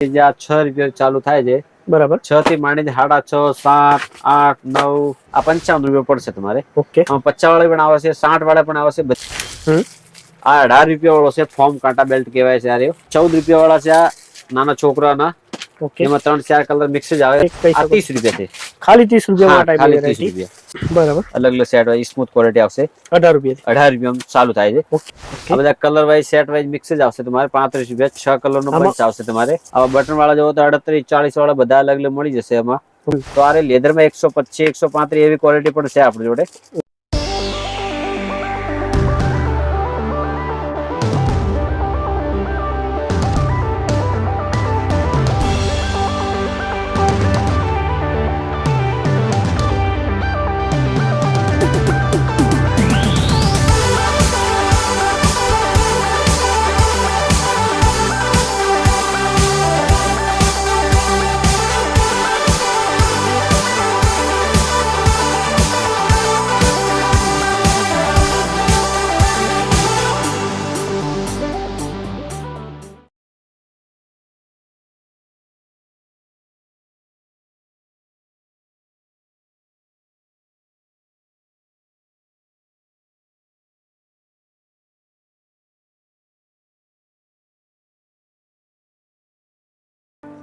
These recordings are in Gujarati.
જે આ છ રૂપિયા ચાલુ થાય છે. બરાબર. છ થી માંડીને સાડા છ સાત આઠ નવ આ પંચાવન રૂપિયા પડશે તમારે. ઓકે. પચાસ વાળા પણ આવે છે સાઠ વાળા પણ આવે છે આ અઢાર રૂપિયા વાળો છે ફોર્મ કાંટા બેલ્ટ કહેવાય છે આ. ચૌદ રૂપિયા વાળા છે આ નાના છોકરાના. એમાં ત્રણ ચાર કલર મિક્સ જ આવે. ત્રીસ રૂપિયા છે. ખાલી ત્રીસ રૂપિયા ખાલી ત્રીસ રૂપિયા. બરાબર. અલગ અલગ સેટ વાઇઝ સ્મૂથ ક્વોલિટી આવશે. અઢાર રૂપિયા અઢાર રૂપિયા ચાલુ થાય છે. આ બધા colour wise set wise mix જ આવશે તમારે. પાંત્રીસ રૂપિયા છ કલર નો પંચ આવશે તમારે. આવા બટન વાળા જોવો તો અડત્રીસ ચાલીસ વાળા બધા અલગ અલગ મળી જશે એમાં તો આ લેધરમાં એકસો પચીસ એકસો પાંત્રીસ એવી ક્વોલિટી પણ છે આપણી જોડે.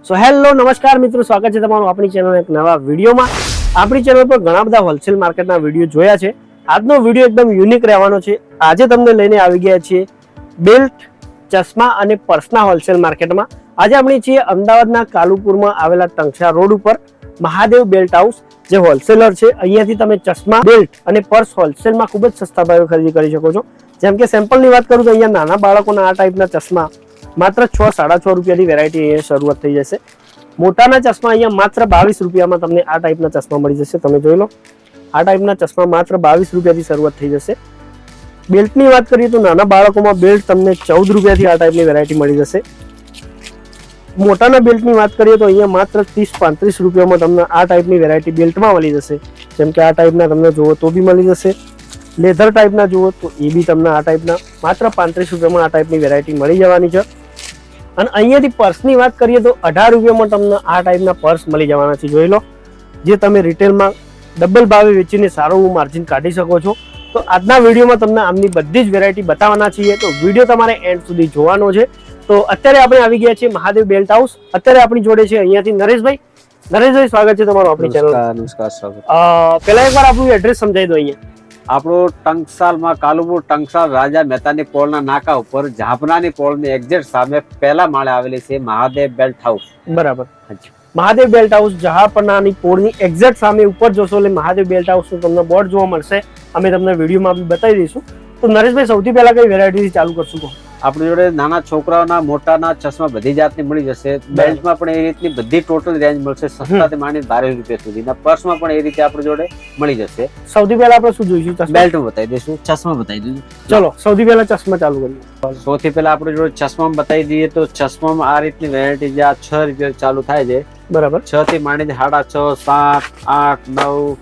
સો હેલો નમસ્કાર મિત્રો, સ્વાગત છે તમારું આપણી ચેનલ એક નવા વિડીયોમાં. આપણી ચેનલ પર ઘણા બધા હોલસેલ માર્કેટના વીડિયો જોયા છે. આજનો વીડિયો એકદમ યુનિક રહેવાનો છે. આજે તમને લઈને આવી ગયા છીએ બેલ્ટ ચશ્મા અને પર્સના હોલસેલ માર્કેટમાં આજે આપણે છીએ અમદાવાદના કાલુપુરમાં આવેલા ટંકશા રોડ ઉપર મહાદેવ બેલ્ટ હાઉસ જે હોલસેલર છે. અહીંયાથી તમે ચશ્મા બેલ્ટ અને પર્સ હોલસેલમાં ખૂબ જ સસ્તા ભાવે ખરીદી કરી શકો છો. જેમ કે સેમ્પલની વાત કરું તો અહીંયા નાના બાળકોના આ ટાઈપના ચશ્મા માત્ર છ, સાડા છ રૂપિયાની વેરાયટી અહીંયા શરૂઆત થઈ જશે. મોટાના ચશ્મા અહીંયા માત્ર બાવીસ રૂપિયામાં તમને આ ટાઈપના ચશ્મા મળી જશે. તમે જોઈ લો. આ ટાઈપના ચશ્મા માત્ર બાવીસ રૂપિયાથી શરૂઆત થઈ જશે. બેલ્ટની વાત કરીએ તો નાના બાળકોમાં બેલ્ટ તમને ચૌદ રૂપિયાથી આ ટાઈપની વેરાયટી મળી જશે. મોટાના બેલ્ટની વાત કરીએ તો અહીંયા માત્ર ત્રીસ, પાંત્રીસ રૂપિયામાં તમને આ ટાઈપની વેરાયટી બેલ્ટમાં મળી જશે. જેમ કે આ ટાઈપના તમને જુઓ તો બી મળી જશે. લેધર ટાઈપના જુઓ તો એ બી તમને આ ટાઈપના માત્ર પાંત્રીસ રૂપિયામાં આ ટાઈપની વેરાયટી મળી જવાની છે. અને અહીંયાથી પર્સની વાત કરીએ તો અઢાર રૂપિયામાં તમને આ ટાઈપના પર્સ મળી જવાના છે જોઈ લો. જે તમે રિટેલમાં ડબલ ભાવે વેચીને સારું માર્જિન કાઢી શકો છો. તો આજના વિડીયોમાં તમને આમની બધી જ વેરાયટી બતાવવાના છીએ. તો વીડિયો તમારે એન્ડ સુધી જોવાનો છે. તો અત્યારે આપણે આવી ગયા છીએ મહાદેવ બેલ્ટ હાઉસ અત્યારે આપણી જોડે છે અહીંયાથી નરેશભાઈ. નરેશભાઈ સ્વાગત છે તમારું આપણી ચેનલ નમસ્કાર નમસ્કાર સ્વાગત પહેલા એકવાર આપણું એડ્રેસ સમજાવી દો અહીંયા. આપણું ટંકસાલમાં કાલુપુર ટંકસાલ રાજા મહેતાની પોળના નાકા ઉપર ઝાપનાની પોળની એક્ઝેક્ટ સામે પહેલા માળે આવેલી છે મહાદેવ બેલ્ટ હાઉસ. બરાબર. મહાદેવ બેલ્ટ હાઉસ જહાપનાની પોળની એક્ઝેક્ટ સામે ઉપર જોશો એટલે મહાદેવ બેલ્ટ હાઉસનું તમને બોર્ડ જોવા મળશે. અમે તમને વિડીયોમાં બી બતાવી દઈશું. તો નરેશભાઈ સૌથી પહેલા કઈ વેરાયટીથી ચાલુ કરશું કહો? આપણી જોડે નાના છોકરાઓના મોટાના ચશ્મા બધી જાતની મળી જશે. બેલ્ટમાં પણ એ રીતની બધી ટોટલ રેન્જ મળશે સસ્તાથી માંડીને બાવીસ રૂપિયા સુધીના. પર્સમાં પણ એ રીતે આપણી જોડે મળી જશે. સૌથી પહેલા આપણે શું જોઈશું? ચશ્મા? બેલ્ટ બતાવી દઈશું. ચશ્મા બતાવી દઈશું ચલો સૌથી પહેલા ચશ્મા ચાલુ કરીએ. સૌથી પહેલા આપણે જોડે ચશ્મામાં બતાવી દઈએ તો ચશ્મામાં આ રીતની વેરાયટી જે આ છ રૂપિયા ચાલુ થાય છે. બરાબર. છ થી માંડીને સાડા છ સાત આઠ નવ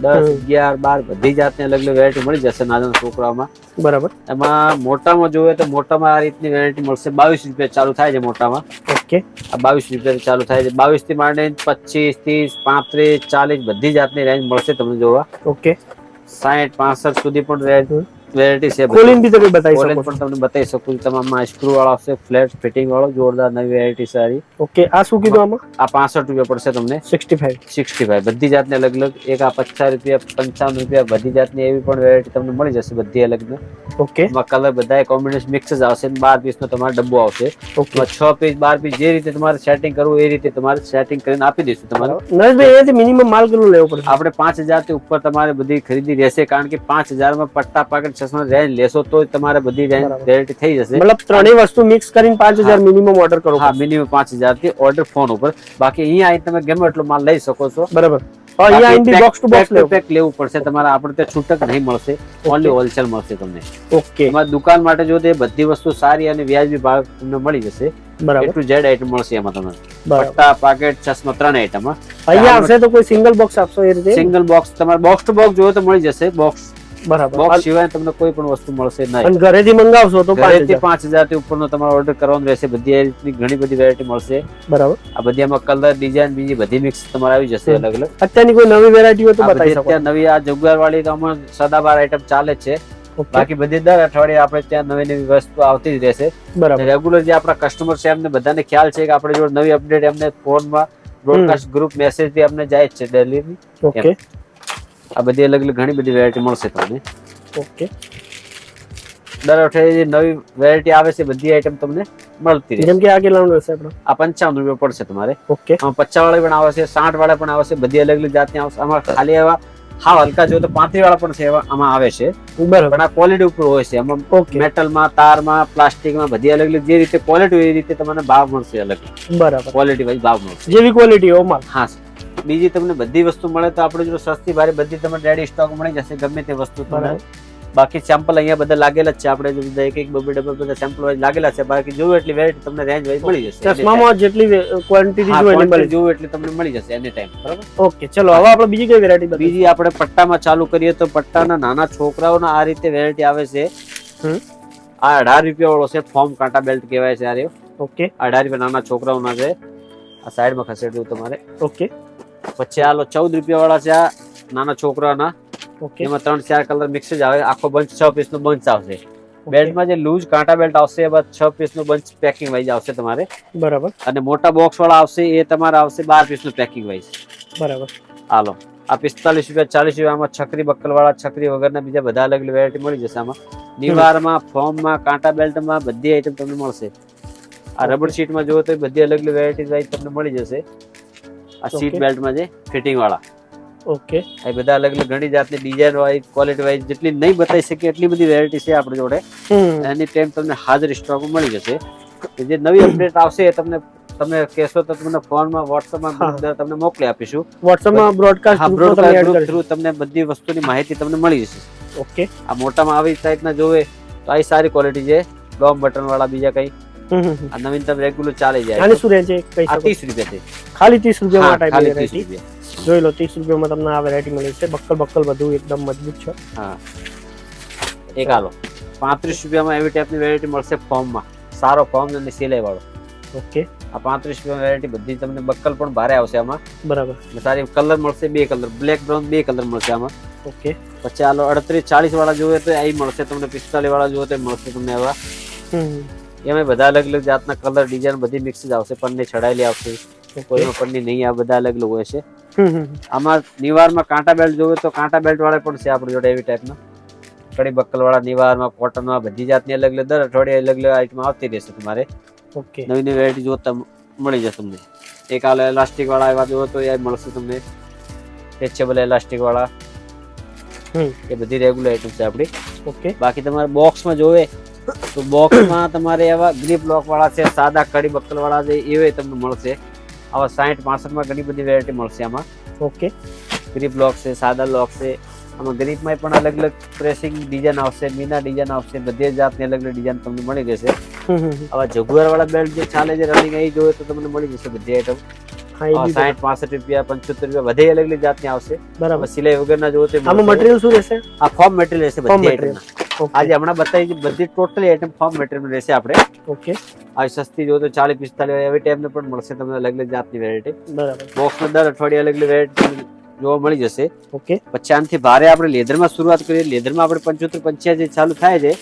દસ અગિયાર બાર બધી જાતની અલગ અલગ વેરાયટી મળી જશે નાના છોકરાઓમાં. બરાબર. એમાં મોટામાં જોઈએ તો મોટામાં આ રીતની વેરાયટી મળશે. બાવીસ રૂપિયા ચાલુ થાય છે મોટામાં. ઓકે. આ બાવીસ રૂપિયા ચાલુ થાય છે. બાવીસથી માંડીને પચીસ ત્રીસ પાંત્રીસ ચાલીસ બધી જાતની રેન્જ મળશે તમને જોવા. ઓકે. સાઠ પાસઠ સુધી પણ રેન્જ. વેરાયટી છે. કોલિન બી તમે બતાવી શકો પણ તમને બતાવી શકું છું. તમારામાં સ્ક્રૂ વાળો આવશે ફ્લેટ ફિટિંગ વાળો જોરદાર નવી વેરાયટી સારી ઓકે આ શું કીધું આમાં? આ પાસઠ રૂપિયા પડશે તમને. સિક્સટી ફાઈવ સિક્સટી ફાઈવ બધી જાતની અલગ અલગ. એક આ પચાસ રૂપિયા પંચાવન રૂપિયા બધી જાતની એવી પણ વેરાયટી તમને મળી જશે બધી અલગ ઓકે એમાં કલર બધા કોમ્બિનેશન મિક્સ જ આવશે. બાર પીસ નો તમારો ડબ્બો આવશે. ઓકે છ પીસ બાર પીસ જે રીતે તમારે સેટિંગ કરવું એ રીતે તમારે સેટિંગ કરીને આપી દઈશું તમારે. નરેશભાઈ મિનિમમ માલ કેટલો લેવો પડશે? આપણે પાંચ હજારથી ઉપર તમારે બધી ખરીદી રહેશે. કારણ કે પાંચ હજારમાં પટ્ટા પાકેટ ચશ્મા રેન્જ લેશો તો તમારે બધી રેન્જ. વેરાયટી થઈ જશે. મતલબ ત્રણેય વસ્તુ મિક્સ કરીને પાંચ હજાર મિનિમમ ઓર્ડર કરો હા મિનિમમ પાંચ હજારથી ઓર્ડર ફોન ઉપર. બાકી અહીંયા આવીને તમે ગમે એટલો માલ લઈ શકો છો. બરાબર. અહીંયા આઈને બોક્સ ટુ બોક્સ પેક લેવું. પડશે. તમારે આપણે ત્યાં છૂટક નહીં મળશે. ઓનલી હોલસેલ મળશે તમને. ઓકે એમાં દુકાન માટે જો તે બધી વસ્તુ સારી અને વ્યાજબી ભાવ તમને મળી જશે બરાબર. ટુ ઝેડ આઈટમ મળશે એમાં તમને. પટ્ટા પાકેટ ચશ્મા ત્રણ આઈટમ અહીંયા આવશે તો કોઈ સિંગલ બોક્સ આપશો એ રીતે? સિંગલ બોક્સ તમારે બોક્સ ટુ બોક્સ જોઈએ તો મળી જશે. બોક્સ બરાબર. બોક્સ સિવાય તમને કોઈ પણ વસ્તુ મળશે નહીં. અને ઘરેથી મંગાવશો તો ઘરેથી પાંચ હજારથી ઉપરનો તમારે ઓર્ડર કરવાનો રહેશે. બધી રીતની ઘણી બધી વેરાયટી મળશે. બરાબર. આ બધી આમાં કલર ડિઝાઇન બીજી બધી મિક્સ તમારે આવી જશે અલગ અલગ અત્યારની કોઈ નવી વેરાયટી હોય તો બતાવી શકો. અત્યારે નવી આ જુગાર વાળી તો આમાં સદાબાર આઈટમ ચાલે છે. બાકી બધી દર અઠવાડિયે આપણે ત્યાં નવી નવી વસ્તુ આવતી જ રહેશે. બરાબર. રેગ્યુલર જે આપણા કસ્ટમર છે એમને બધાને ખ્યાલ છે કે આપણે જોડે નવી અપડેટ એમને ફોનમાં બ્રોડકાસ્ટ ગ્રુપ મેસેજથી અમને જાય છે ડેલી ઓકે. આ બધી અલગ અલગ ઘણી બધી વેરાયટી મળશે તમને. ઓકે. દર અઠવાડિયે જે નવી વેરાયટી આવે છે બધી આઈટમ તમને મળતી રહેશે જેમ કે આ કેટલાનું રહેશે આપણો? આ પંચાવન રૂપિયા પડશે તમારે. ઓકે. પચાસ વાળા પણ આવે છે સાઠ વાળા પણ આવે છે બધી અલગ અલગ જાતની આવશે. આમાં ખાલી એવા હા હલકા જો તો પાંત્રી વાળા પણ છે આમાં આવે છે. પણ આ ક્વોલિટી ઉપર હોય છે. આમાં મેટલમાં તારમાં પ્લાસ્ટિકમાં બધી અલગ અલગ જે રીતે ક્વોલિટી હોય એ રીતે તમને ભાવ મળશે અલગ. બરાબર. ક્વોલિટી વાઇઝ ભાવ મળશે. જેવી ક્વોલિટી હોય હા બીજી તમને બધી વસ્તુ મળે તો આપણે જો સસ્તી ભારે બધી તમને રેડી સ્ટોક મળી જશે. ગમે તે વસ્તુ તમને. બાકી સેમ્પલ અહીંયા બધા લાગેલા જ છે. આપણે બધા એક એક બબે ડબલ બધા સેમ્પલ વાઇઝ લાગેલા છે. બાકી જોયું એટલી વેરાયટી તમને રેન્જ વાઇઝ મળી જશે. ચશ્મામાં જેટલી ક્વોન્ટિટી જોઈએ એટલી તમને મળી જશે એની ટાઈમ બરાબર? ઓકે ચલો હવે આપણે બીજી કઈ વેરાયટી બીજી આપણે પટ્ટામાં ચાલુ કરીએ તો પટ્ટાના નાના છોકરાઓના આ રીતે વેરાયટી આવે છે. આ અઢાર રૂપિયા વાળો છે ફોર્મ કાંટા બેલ્ટ કહેવાય છે આ. ઓકે અઢાર રૂપિયા નાના છોકરાઓના છે. આ સાઈડમાં ખસેડવું તમારે. ઓકે પછી આ લો ચૌદ રૂપિયા વાળા છે આ નાના છોકરાના. એમાં ત્રણ ચાર કલર મિક્સ જ આવે. આખો બંચ છ પીસ નો બંચ આવશે. બેલ્ટમાં જે લૂઝ કાંટા બેલ્ટ આવશે એમાં છ પીસનું બંચ પેકિંગ વાઇઝ આવશે તમારે. બરાબર. અને મોટા બોક્સ વાળા આવશે એ તમારે આવશે બાર પીસનું પેકિંગ વાઇઝ બરાબર. હાલો. આ પિસ્તાલીસ રૂપિયા ચાલીસ રૂપિયા આમાં છકરી બક્કલ વાળા છકરી વગરના બીજા બધા અલગ અલગ વેરાયટી મળી જશે આમાં. નિવારમાં ફોર્મમાં કાંટા બેલ્ટમાં બધી આઈટમ તમને મળશે. આ રબર શીટમાં જુઓ તો બધી અલગ અલગ વેરાયટી વાઇઝ તમને મળી જશે. આ સીટ બેલ્ટ બેલ્ટમાં જે ફિટિંગ વાળા. ઓકે આ બધા અલગ અલગ ઘણી જાતની ડિઝાઇન વાઇઝ ક્વોલિટી વાઇઝ જેટલી નહીં બતાવી શકીએ એટલી બધી વેરાયટી છે આપણી જોડે. એની ટાઈમ તમને હાજર સ્ટોક મળી જશે. જે નવી અપડેટ આવશે તમને તમે કહેશો તો તમને ફોનમાં વોટ્સઅપમાં તમને મોકલી આપીશું. વોટ્સઅપમાં બ્રોડકાસ્ટ કરી થ્રુ તમને બધી વસ્તુની માહિતી તમને મળી જશે. ઓકે આ મોટામાં આવી ટાઈપના જોવે તો આ સારી ક્વોલિટી છે. ડોમ બટન વાળા બીજા કઈ. નવીનતમ રેગ્યુલર ચાલી જાય આની શું રેન્જ છે? રૂપિયા છે ખાલી ત્રીસ રૂપિયામાં હા, ખાલી ત્રીસ વેરાયટી રૂપિયા. જોઈ લો ત્રીસ રૂપિયામાં તમને આ વેરાયટી મળી છે બક્કલ બક્કલ બધું એકદમ મજબૂત છે. હા. એક આલો પાંત્રીસ રૂપિયામાં એવી ટાઈપની વેરાયટી મળશે ફોર્મમાં સારો ફોર્મ અને સિલાઈ વાળો. ઓકે. આ પાંત્રીસ રૂપિયા વેરાયટી બધી તમને બક્કલ પણ ભારે આવશે આમાં. બરાબર. સારી કલર મળશે બે કલર બ્લેક બ્રાઉન બે કલર મળશે આમાં. ઓકે. પછી આલો અડત્રીસ ચાલીસ વાળા જોઈએ તો એ મળશે તમને. પિસ્તાલીસ વાળા જોવે તો મળશે તમને એવા. એમાં બધા અલગ અલગ જાતના કલર ડિઝાઇન બધી મિક્સ જ આવશે. પન્ની છડાયેલી આવશે. ઓકે કોઈમાં પન્ની નહીં આ બધા અલગ લોકો છે. આમાં નિવારમાં કાંટા બેલ્ટ જોવે તો કાંટા બેલ્ટ વાળા પણ છે આપણી જોડે એવી ટાઈપના કડી બક્કલ વાળા નિવારમાં કોટનમાં બધી જાતની અલગ અલગ દર અઠવાડિયે અલગ અલગ આઈટમ આવતી રહેશે તમારે. ઓકે. નવી નવી વેરાયટી જોતા મળી જશે તમને. એક આ એલાસ્ટિક વાળા એવા જોવો તો એ મળશે તમને. સ્ટ્રેચેબલ એલાસ્ટિક વાળા. એ બધી રેગ્યુલર આઈટમ છે આપણી. ઓકે. બાકી તમારે બોક્સમાં જોવે તો બોક્સમાં તમારે એવા ગ્રીપ લોક વાળા છે સાદા કડી બક્કલ વાળા છે એવે તમને મળશે. આવા સાઠ પાસઠમાં ઘણી બધી વેરાયટી મળશે આમાં. ઓકે ગ્રીપ લોક છે સાદા લોક છે. આમાં ગ્રીપમાં પણ અલગ અલગ પ્રેસિંગ ડિઝાઇન આવશે મીના ડિઝાઇન આવશે બધી જાતની અલગ અલગ ડિઝાઇન તમને મળી જશે. આવા જગુઆર વાળા બેલ્ટ જે ચાલે છે રનિંગ એ જોઈએ તો તમને મળી જશે બધી આઈટમ સાઠ પાસઠ રૂપિયા પંચોતેર રૂપિયા વધે અલગ અલગ જાતની આવશે. બરાબર. સિલાઈ વગરના જોવો તો આમાં મટીરિયલ શું રહેશે? આ ફોર્મ મટીરિયલ રહેશે બધી આઈટમ આજે હમણાં બતાવી બધી ટોટલી આઈટમ ફોર્મ મટીરિયલ રહેશે આપણે. ઓકે આ સસ્તી જો તો ચાલીસ પિસ્તાલીસ એવી ટાઈમ પણ મળશે તમને અલગ અલગ જાતની વેરાયટી બરાબર. બોક્સમાં દર અઠવાડિયે અલગ અલગ વેરાયટી જોવા મળી જશે. ઓકે. પછી આનાથી ભારે આપણે લેધરમાં શરૂઆત કરીએ. લેધરમાં આપણે પંચોતેર પંચ્યાસી ચાલુ થાય છે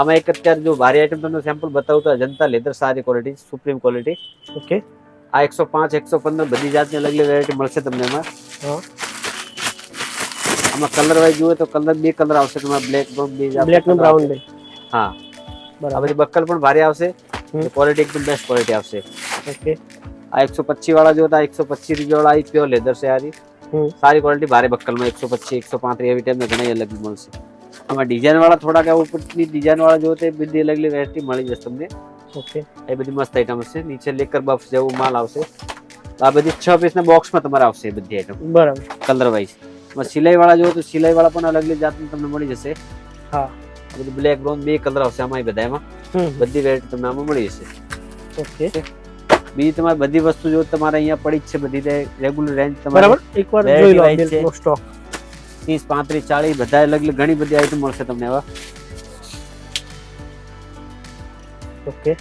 આમાં એક અત્યારે જો ભારે આઈટમ તમને સેમ્પલ બતાવું તો અજંતા લેધર સારી ક્વોલિટી સુપ્રીમ ક્વોલિટી ઓકે. આ એકસો પાંચ એકસો પંદર બધી જાતની અલગ અલગ વેરાયટી મળશે તમને એમાં. આમાં કલર વાઇઝ જોઈએ તો કલર બે કલર આવશે. તમારે બ્લેક બ્લેક બ્રાઉન હા. બરાબર. બક્કલ પણ ભારે આવશે. ક્વોલિટી એકદમ બેસ્ટ ક્વોલિટી આવશે. ઓકે આ એકસો પચીસ વાળા જો આ એકસો પચીસ રૂપિયા વાળા પ્યોર લેધર છે આરી. સારી ક્વોલિટી ભારે બક્કલમાં એકસો પચીસ એકસો પાંત્રીસ એવી ટાઈપના ઘણા અલગ મળશે. આમાં ડિઝાઇન વાળા થોડાક ઉપરની ડિઝાઇન વાળા જો તે બધી અલગ અલગ વેરાયટી મળી જશે તમને. ઓકે એ બધી મસ્ત આઈટમ હશે. નીચે લેકર બફ જેવું માલ આવશે. આ બધી છ પીસના બોક્સમાં તમારે આવશે બધી આઈટમ બરાબર. કલર વાઇઝ સિલાઈ વાળા જો તો સિલાઈ વાળા પણ અલગ અલગ જાતની તમને મળી જશે. હા. બધું બ્લેક બ્રાઉન બે કલર આવશે આમાં બધામાં. બધા વેરાયટી તમને આમાં મળી જશે. ઓકે? બીજી તમારે બધી વસ્તુ જો તમારે અહીંયા પડી જ છે બધી રેગ્યુલર રેન્જ તમારે બરાબર? એકવાર જોઈ લો સ્ટોક ત્રીસ પાંત્રીસ ચાલીસ બધા અલગ અલગ ઘણી બધી આઈટમ મળશે તમને એવા ઓકે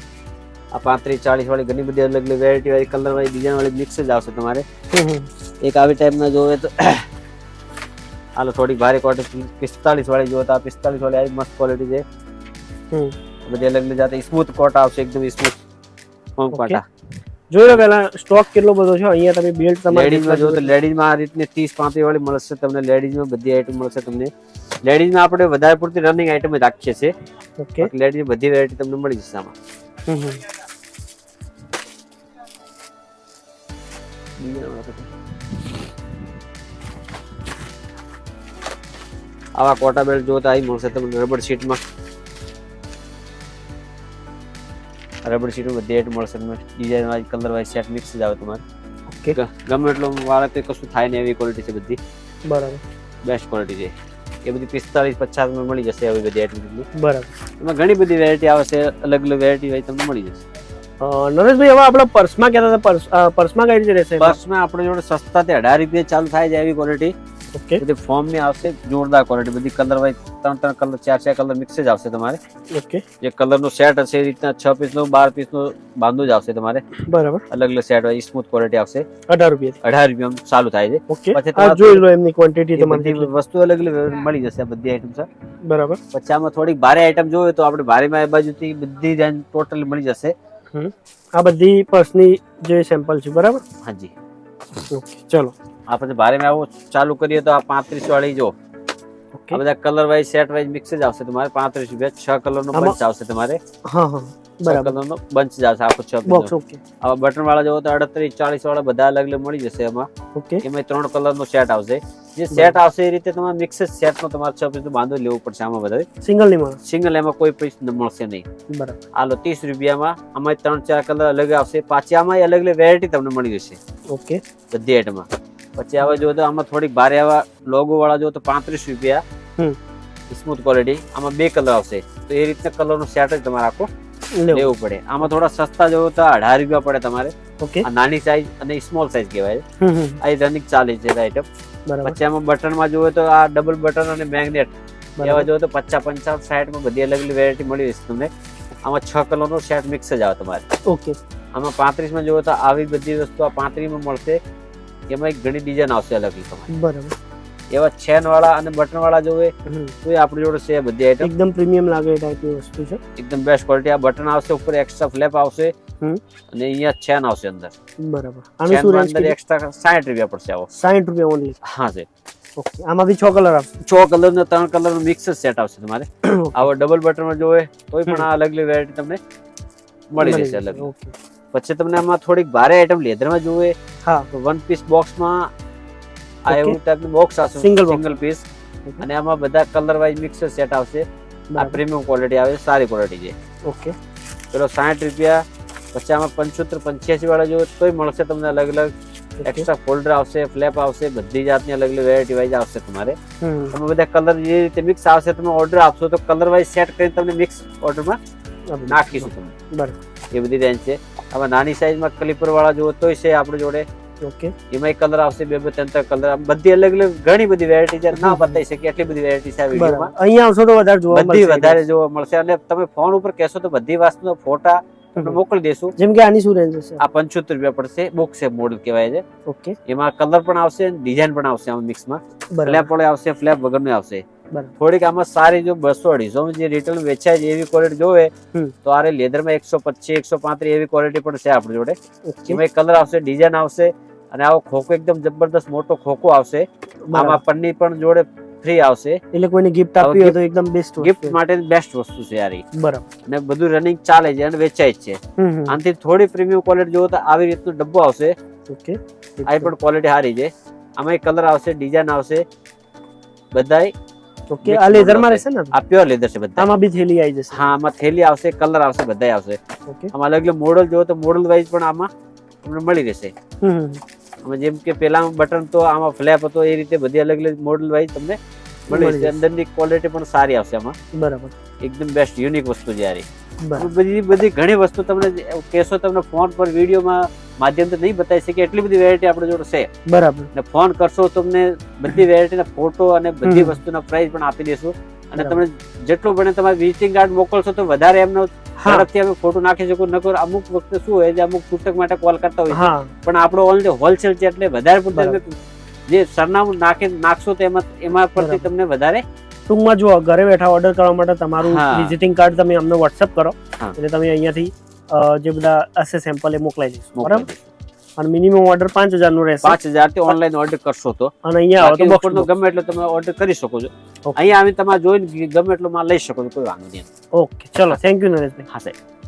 આ પાંત્રીસ ચાલીસ વાળી ઘણી બધી અલગ અલગ વેરાયટી વાળી કલર વાળી ડિઝાઇન વાળી મિક્સ જ આવશે તમારે. એક આવી ટાઈપના જોવે તો હાલો થોડીક ભારે ક્વોલિટી પિસ્તાલીસ વાળી જોતા પિસ્તાલીસ વાળી આવી મસ્ત ક્વોલિટી છે. બધી અલગ જાતે સ્મૂથ કોટ આવશે એકદમ સ્મૂથ Okay. કોટા જોઈ લો પહેલા સ્ટોક કેટલો બધો છે અહીંયા તમે બેલ્ટ તમારે લેડીઝમાં જો તો લેડીઝમાં આ રીતની ત્રીસ પાંત્રીસ વાળી મળશે તમને લેડીઝમાં બધી આઈટમ મળશે તમને. લેડીઝમાં આપણે વધારે પૂરતી રનિંગ આઈટમ જ રાખીએ છીએ. ઓકે લેડીઝ બધી વેરાયટી તમને મળી જશે આમાં. હમ આવા કોટા બેલ્ટ જોતા આવી મળશે તમને રબર શીટમાં રબર શીટમાં આઈટમ મળશે તમને. Design wise colour wise set mix જ આવે તમારે. ઓકે ગમે એટલો વાળે કશું થાય ને એવી ક્વોલિટી છે બધી. બરાબર. બેસ્ટ ક્વોલિટી છે. એ બધી પિસ્તાલીસ પચાસમાં મળી જશે આવી બધી આઈટમ બરાબર. એમાં ઘણી બધી વેરાયટી આવશે અલગ અલગ વેરાયટી હોય તમને મળી જશે. નરેશભાઈ હવે આપણે પર્સમાં કહેતા હતા પર્સ પર્સમાં કઈ રીતે રહેશે? પર્સમાં આપણે જોડે સસ્તા તે અઢાર રૂપિયા ચાલુ થાય છે એવી ક્વોલિટી ઓકે બધી ફોર્મની આવશે જોરદાર ક્વોલિટી બધી કલર વાઇઝ ત્રણ ત્રણ કલર ચાર ચાર કલર મિક્સ જ આવશે તમારે. ઓકે જે કલર નો સેટ હશે એ રીતના છ પીસ નો બાર પીસ નો બાંધો જ આવશે તમારે. બરાબર. અલગ અલગ સેટ વાઇઝ સ્મૂથ ક્વોલિટી આવશે. અઢાર રૂપિયા અઢાર રૂપિયા ચાલુ થાય છે. ઓકે પછી જોઈ લો એમની ક્વોન્ટિટી તમારી વસ્તુ અલગ અલગ મળી જશે બધી આઈટમ સર બરાબર. પછી આમાં થોડીક ભારે આઈટમ જોઈએ તો આપણે ભારેમાં એ બાજુથી બધી રેન્જ ટોટલ મળી જશે. આ બધી પર્સની જે સેમ્પલ છે બરાબર? હાજી ઓકે ચલો આપણે ભારેમાં આવું ચાલુ કરીએ તો આ પાંત્રીસ વાળી જો. આ બધા colour wise set wise mix જ આવશે તમારે. પાંત્રીસ રૂપિયા છ કલર નો બંચ આવશે તમારે. હા હા. બરાબર. બંચ જશે આખો છ બોક્સ ઓકે આવા બટન વાળા જોવો તો અડત્રીસ ચાલીસ વાળા બધા અલગ અલગ મળી જશે એમાં. ઓકે એમાં ત્રણ કલર નો સેટ આવશે. જે સેટ આવશે એ રીતે તમારે મિક્સ સેટ નો તમારે છ પીસ બાંધો લેવું પડશે આમાં બધા સિંગલ નહીં સિંગલ એમાં કોઈ પીસ મળશે નહીં. બરાબર. આલો ત્રીસ રૂપિયામાં આમાં ત્રણ ચાર કલર અલગ આવશે. પાછી આમાં અલગ અલગ વેરાયટી તમને મળી જશે. ઓકે બધી આઈટમમાં પછી આવા જો તો આમાં થોડીક ભારે આવા લોગો વાળા જો તો પાંત્રીસ રૂપિયા. સ્મૂથ ક્વોલિટી આમાં બે કલર આવશે. તો એ રીતના કલર નો સેટ જ તમારે આખો લેવું. પડે. આમાં થોડા સસ્તા જોવો તો અઢાર રૂપિયા પડે તમારે. ઓકે. નાની સાઈઝ અને સ્મોલ સાઈઝ કહેવાય. છે. આ રનિંગ ચાલે છે આઈટમ પછી આમાં બટનમાં જોવે તો આ ડબલ બટન અને મેગ્નેટ એવા જોવો તો પચાસ પંચાવન સાઈડમાં બધી અલગ અલગ વેરાયટી મળી જશે તમને. આમાં છ કલરનો સેટ મિક્સ જ આવે તમારે. ઓકે. આમાં પાંત્રીસમાં જોવો તો આવી બધી વસ્તુ આ પાંત્રીસમાં મળશે. એમાં એક ઘણી ડિઝાઇન આવશે અલગ તમારે. બરાબર. એવા ચેન વાળા અને બટન વાળા જોવે. તો એ આપણી જોડે છે બધી આઈટમ એકદમ પ્રીમિયમ લાગે એ ટાઈપની વસ્તુ છે. એકદમ બેસ્ટ ક્વોલિટી આ બટન આવશે ઉપર એક્સ્ટ્રા ફ્લેપ આવશે અને અહીંયા ચેન આવશે અંદર. બરાબર. આનું શું રેન્જ અંદર એક્સ્ટ્રા સાઠ રૂપિયા પડશે આવો. 60 રૂપિયા ઓન્લી હા છે. ઓકે આમાં બી છ કલર આવશે. છ કલર ને ત્રણ કલર નો મિક્સ સેટ આવશે તમારે. આવો ડબલ બટનમાં જોવે તોય પણ આ અલગ અલગ વેરાયટી તમને મળી જશે અલગ અલગ. ઓકે. પછી તમને આમાં થોડીક ભારે આઈટમ લેધરમાં જોવે. હા. તો વન પીસ બોક્સમાં આ. એવું ટાઈપનું બોક્સ આવશે સિંગલ સિંગલ પીસ અને આમાં બધા કલર વાઇઝ મિક્સ સેટ આવશે. આ પ્રીમિયમ ક્વોલિટી આવે સારી ક્વોલિટી છે. ઓકે પેલો સાઠ રૂપિયા પછી આમાં પંચોતેર પંચ્યાસી વાળા જો તોય મળશે તમને અલગ અલગ. એક્સ્ટ્રા ફોલ્ડર આવશે ફ્લેપ આવશે બધી જાતની અલગ અલગ વેરાયટી વાઇઝ આવશે તમારે. તમે બધા કલર જે રીતે મિક્સ આવશે તમે ઓર્ડર આપશો તો કલર વાઇઝ સેટ કરીને તમને મિક્સ ઓર્ડરમાં નાખીશું તમે. બરાબર. એ બધી રેન્જ છે. આમાં નાની સાઈઝમાં ક્લિપર વાળા જોવો તોય છે આપણી જોડે. ઓકે એમાં કલર આવશે બે બે ત્રણ ત્રણ કલર. બધી અલગ અલગ ઘણી બધી વેરાયટી છે. ના બતાવી શકીએ એટલી બધી વેરાયટી છે આ વિડીયોમાં. અહીંયા આવશો તો વધારે જોવા બધી વધારે જોવા મળશે. અને તમે ફોન ઉપર કહેશો તો બધી વસ્તુનો ફોટા મોકલી દેશું. જેમ કે આની શું રેન્જ હશે? આ પંચોતેર રૂપિયા પડશે. બોક્સ શેપ મોડલ કહેવાય છે. ઓકે એમાં કલર પણ આવશે ડિઝાઇન પણ આવશે આમાં મિક્સમાં ફ્લેપ પણ આવશે ફ્લેપ વગરનું આવશે. થોડીક આમાં સારી જો બસો અઢીસો જે રિટેલ વેચાય છે એવી ક્વોલિટી જોવે તો આરે લેધરમાં એકસો પચીસ એકસો પાંત્રીસ એવી ક્વોલિટી પણ છે આપણી જોડે. એમાં કલર આવશે ડિઝાઇન આવશે. અને આવો ખોખો એકદમ જબરદસ્ત મોટો ખોખો આવશે. આમાં પન્ની પણ જોડે ફ્રી આવશે. એટલે કોઈને ગિફ્ટ આપવી હોય તો એકદમ બેસ્ટ ગિફ્ટ માટે બેસ્ટ વસ્તુ છે યાર બરાબર. અને બધું રનિંગ ચાલે છે અને વેચાય છે. આનાથી થોડી પ્રીમિયમ ક્વોલિટી જોવો તો આવી રીતનો ડબ્બો આવશે. ઓકે. આ પણ ક્વોલિટી સારી છે. આમાં કલર આવશે ડિઝાઇન આવશે. બધાય ઓકે આ લેધરમાં રહેશે ને આ પ્યોર લેધર છે બધા આમાં બી થેલી આવી જશે. હા આમાં થેલી આવશે કલર આવશે બધાય આવશે. ઓકે. આમાં અલગ અલગ મોડલ જોવો તો મોડલ વાઇઝ પણ આમાં તમને મળી રહેશે. હમ. જેમ કે પેલા બટન તો આમાં ફ્લેપ હતો એ રીતે બધી અલગ અલગ મોડલ વાઇઝ તમને મળી જશે. અંદરની ક્વોલિટી પણ સારી આવશે આમાં. બરાબર. એકદમ બેસ્ટ યુનિક વસ્તુ છે યાર ઈ. બરાબર. બધી બધી ઘણી વસ્તુ તમને કેશો તમને ફોન પર વિડીયોમાં માધ્યમથી નહીં બતાવી શકે એટલી બધી વેરાયટી આપણે જોડે છે. બરાબર. ને ફોન કરશો તમને બધી વેરાયટીના ફોટો અને બધી વસ્તુના પ્રાઇસ પણ આપી દેશું. અને. તમે જેટલું બને તમારે વિઝિટિંગ કાર્ડ મોકલશો તો વધારે એમનો ઝડપથી અમે ફોટો નાખી શકો નકર અમુક વખતે શું હોય છે અમુક છૂટક માટે કોલ કરતા હોય હા. પણ આપણો ઓનલી હોલસેલ છે એટલે વધારે પડતું. તમે જે સરનામું નાખી નાખશો તો એમાં એમાં પરથી તમને વધારે ટૂંકમાં જો ઘરે બેઠા ઓર્ડર કરવા માટે તમારું વિઝિટિંગ કાર્ડ તમે અમને વોટ્સઅપ કરો. એટલે તમે અહીંયાથી જે બધા હશે સેમ્પલ એ મોકલાઈ દઈશું બરાબર. અને મિનિમમ ઓર્ડર પાંચ હજારનું રહેશે. પાંચ હજારથી ઓનલાઈન ઓર્ડર કરશો તો. અને અહીંયા આવો તો બોક્સ નો ગમે એટલો તમે ઓર્ડર કરી શકો છો. અહીંયા આવીને તમારે જોઈને ગમે એટલો માલ લઈ શકો છો કોઈ વાંધો નહીં. ઓકે ચલો થેન્ક યુ નરેશભાઈ. હા સાહેબ.